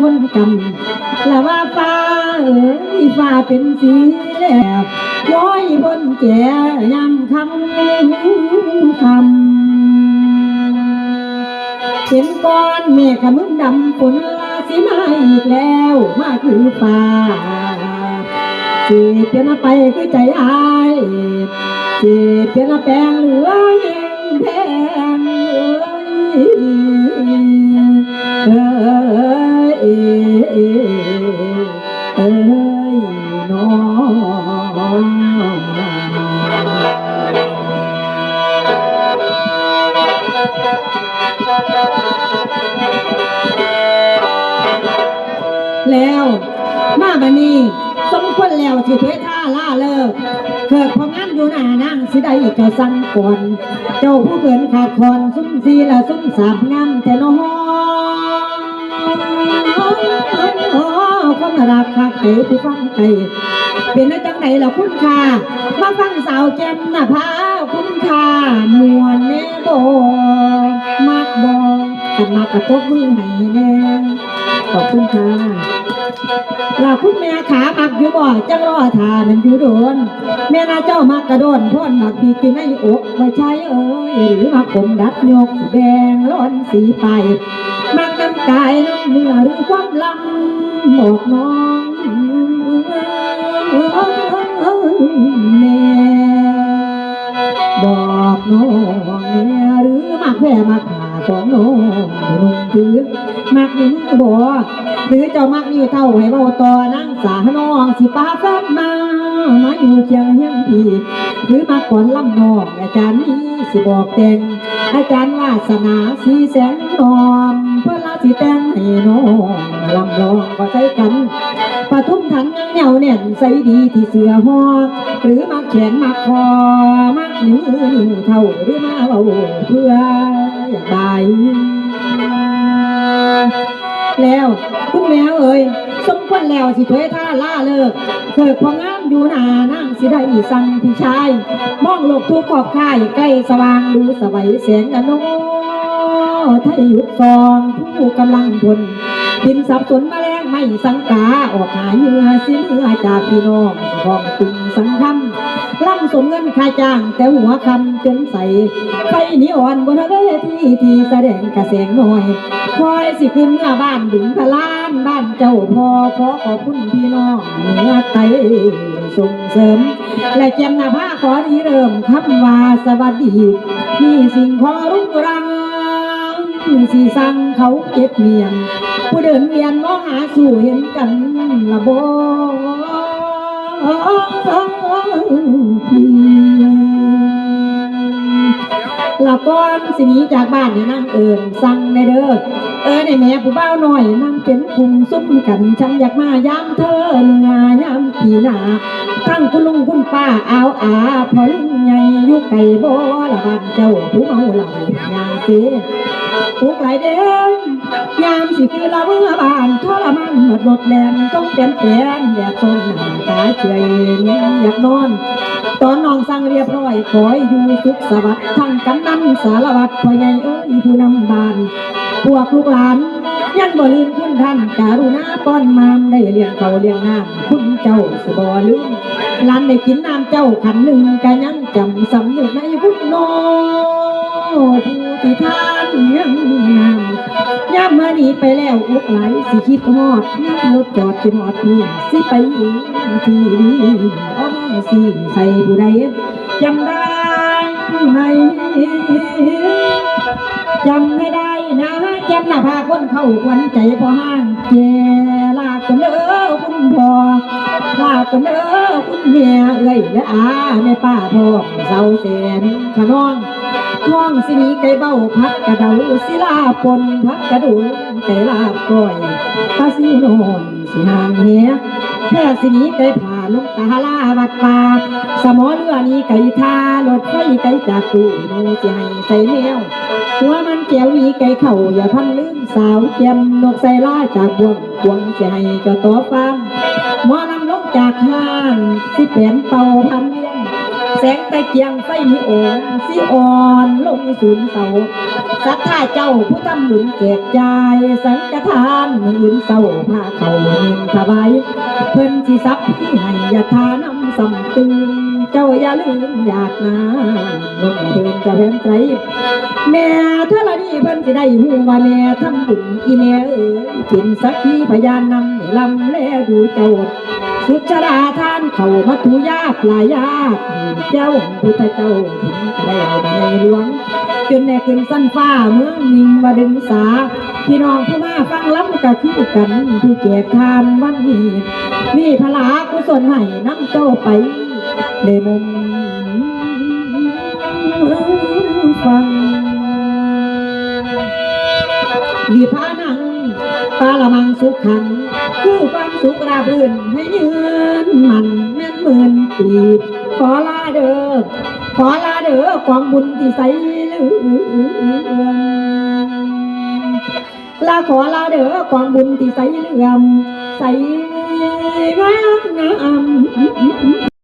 คนกำละว่าฟ้าเอ๋ยฟ้าเป็นสีแหลบย้อยบนแก่ยำคำคำเห็นก้อนเมฆมึงดำฝนลาสิมาอีกแล้วมาคือฟ้าสิเปลี่ยนไปคือใจอายสิเปลี่ยนแปลงเหลือ แล้ว มาบันนี้สมควรแล้วที่เผยท่าล่าเลิกเกิดพองานอยู่หน้านั่งสิได้เจ้าสั่งก่อนเจ้าผู้เกินขาดคอนซุ้มสีละซุ้มสามงามแต่น้องความรักคักเต๋ผู้ฟังไก่เป็นจังไหนล่ะคุณค่ามาฟังสาวแจ่มหน้าผาคุณค่ามวนแน่บ่มักบ่กันมากระตบมือให้แน่ ขอบคุณค่ะลาคุณแม่ขามักอยู่บ่จังรอทามันอยู่โดน แม่นาเจ้ามักกระโดนพ่นมักปีกินในอกไม่ใช่เอ้ยหรือมักผมดัดยกแดงร้อนสีไปมักน้ำกายน้ำเนื้อหรือความลำบอกน้องแน่บอกน้องแน่หรือมักแพ้มัก ของน้องนุ่งพื้นมักนี่มึงบ่หรือเจ้ามักนี่เท่าให้เบาต่อนั่งสาน้องสิป้าแฟบมามาอยู่เชียงเฮียงพี่หรือมาก่อนลำนองอาจารย์นี่สิบอกแต่งอาจารย์วาสนาสีแสงนอมเพื่อลาสิแต่งให้น้องลำลองก็ใช้กันปทุมทันยังเหนียวแน่นใส่ดีที่เสือหอหรือมักแขนมักคอมักนิ้วนิ้วเท่าหรือมาเบาเพื่อ อยากได้แล้วคุณแมวเอ๋ยสมควรแล้วสิเผยท่าล่าเลิกเกิดพองามอยู่หนานั่งสิได้สั่งพี่ชาย มองโลกทุกขอบค่ายใกล้สว่างดูสวัยแสงกันโนไทยหยุดซองผู้กำลังบนบินสับสนมา ไม่สังกาออกหาเหยื่อสิเมื่อจากพี่น้องห้องตึงสังคำล่ำสมเงินค่าจ้าง แต่หัวคำจนใสไฟนีอ่อนบนเวทีที่แสดงกระแสงหน่อยคอยสิขึ้นเมื่อบ้านดึงพลานบ้านเจ้าพ่อขอขอบคุณพี่น้องเมื่อไตส่งเสริม และแจมหน้าผ้าขอดีเริ่มคำว่าสวัสดีมีสิ่งขอรุ่งรังสีสั่งเขาเก็บเมียน ผู้เดินเวียนมองหาสู่เห็นกันละบละก่อนสินีจากบ้านเนี่ยนั่งเอินสั่งในเด้อเออในแม่ผู้เบ้าหน่อยนั่งเป็นคุมซุ้มกันฉันอยากมายามเธอเงายามผีหนาทั้งคุณลุงคุณป้าเอาอาพอลุงใหญ่ยุไก่บ่ละบ้านเจ้าผู้เมาเหล่ายางเสทุกหลายเด้อ ยามสิคือละเมื่อบานทรมานหมดหมดแรงต้องเปลี่ยนแปลงอยากส่งหน้าตาเฉยอยากนอน ตอนน้องสั่งเรียบร้อยขอให้อยู่สุขสวัสดิ์ทั้งกำนันสารวัตรพ่อใหญ่เอ้ยผู้นำบานพวกลูกหลานยังบ่ลืมคุณท่านการุณาป้อนมามได้เลี้ยงเขาเลี้ยงน้ำคุณเจ้าสบ่ลืมหลานได้กินน้ำเจ้าขันหนึ่งก็ยังจำสำนึกในพุทธโนผู้ที่ท่านยังน้ำ ย่ำเมื่อนี้ไปแล้วอุกไหลสิคิดฮอดย่ำรถจอดคิดฮอดพี่สิไปอีกที่นี้อ้อมสิใส่ผู้ใดจำได้ไหมจำไม่ได้นะแก้มหน้าผาคนเข้าควันใจพอห้างเจลากันเด้อคุณพ่อลากันเด้อคุณเมียเอ้ยและอาแม่ป้าพ่อเสาแสนขน้อง ท้องสิมีไก่เบ้าพักกระเดาศิลาปนพักกระดูไก่ลาบก้อยตาสิโนอนสิหางเหียแค่สินี้ไก่ผ่าลุกตาลาวัดป่าสมอเรือนี้ไก่ทารถไฟไก่จากกูโนสิให้ใส่แมวหัวมันแก้วนี้ไก่เข่าอย่าพันลืมสาวเจียมนกใส่ล่าจากบวงควงจะให้เจ้าต่อฟังหมอนำลงจากห้านสิแผนเป่าพัน แสงตะเกียงไฟมีโองสิอ่อนลงศูนย์เสาสัทธาเจ้าผู้ทำบุญแจกจ่ายสังฆทานมืออื่นเศร้าพาเขาเงินถวายเพิ่นสิซับที่ให้ยาทานำสำตึงเจ้าอย่าลืมอยากนาลงเพิ่นจะเพิ่นใจแม่เท่านี้เพิ่นสิได้หูว่าแม่ทำบุญอีแม่เอ๋ยเป็นสักขีพยานนำลำแลดูเจ้า สุจราทานเขามาตุยากหลายาเจ้าพุทธเจ้าถึงแล้วในหลวงจนแน่ขึ้นสั้นฟ้าเมืองนิงวดึงสา พี่น้องผู้มาฟังล้ำก็คือกันผู้แจกทานวันนี้มีพลากุศลให้น้ำเจ้าไปในมุมฟังดีพานังปาละมังสุขขัง คู่ความสุขราบรื่นให้ยืนมันแม่นหมื่นปีขอลาเด้อขอลาเด้อความบุญที่ใสเลือลาขอลาเด้อความบุญที่ใสเลื่อมใสงามงาม